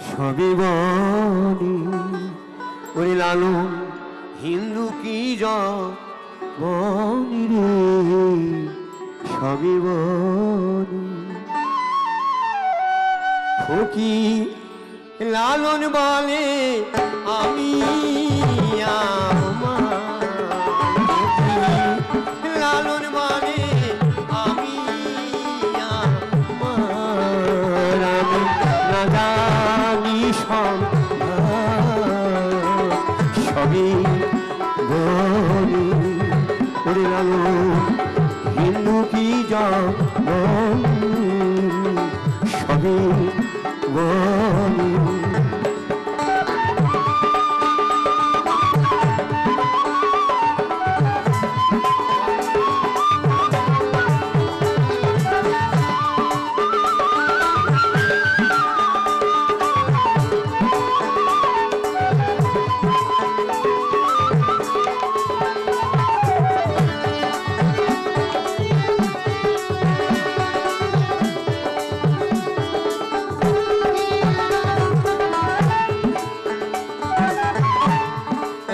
সবই বলি ওরে লালু হিন্দু কি বলি রে? সবই বলি ফকি লালন বলে আমি আমার সবই বলি ওরে লালন হিন্দু কি বলি সবই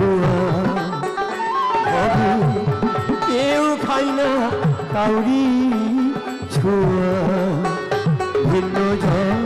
ছোঁয়া কেউ খাই না কাউরি ছোঁয়া। ভিন্ন ঝড়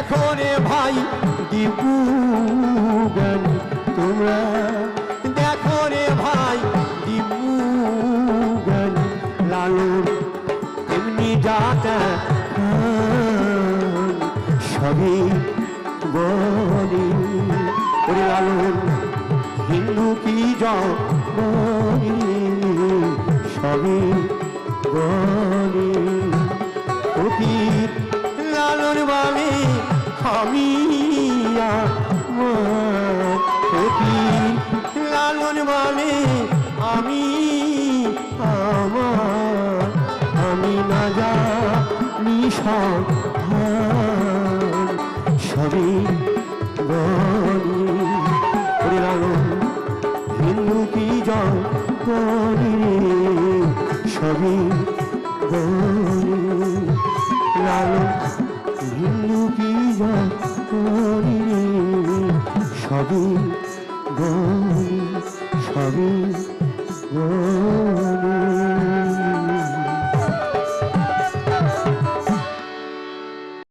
দেখো রে ভাই দীপু গানি তোমরা। দেখো রে ভাই দীপু গানি লালুর এমনি যাতা সবই বলি ওরে লালুর হিন্দু কি বলি সবই বলি না ওরে লালন হিন্দু কি জনি সবই লালন হিন্দু কি জনি সবই সবই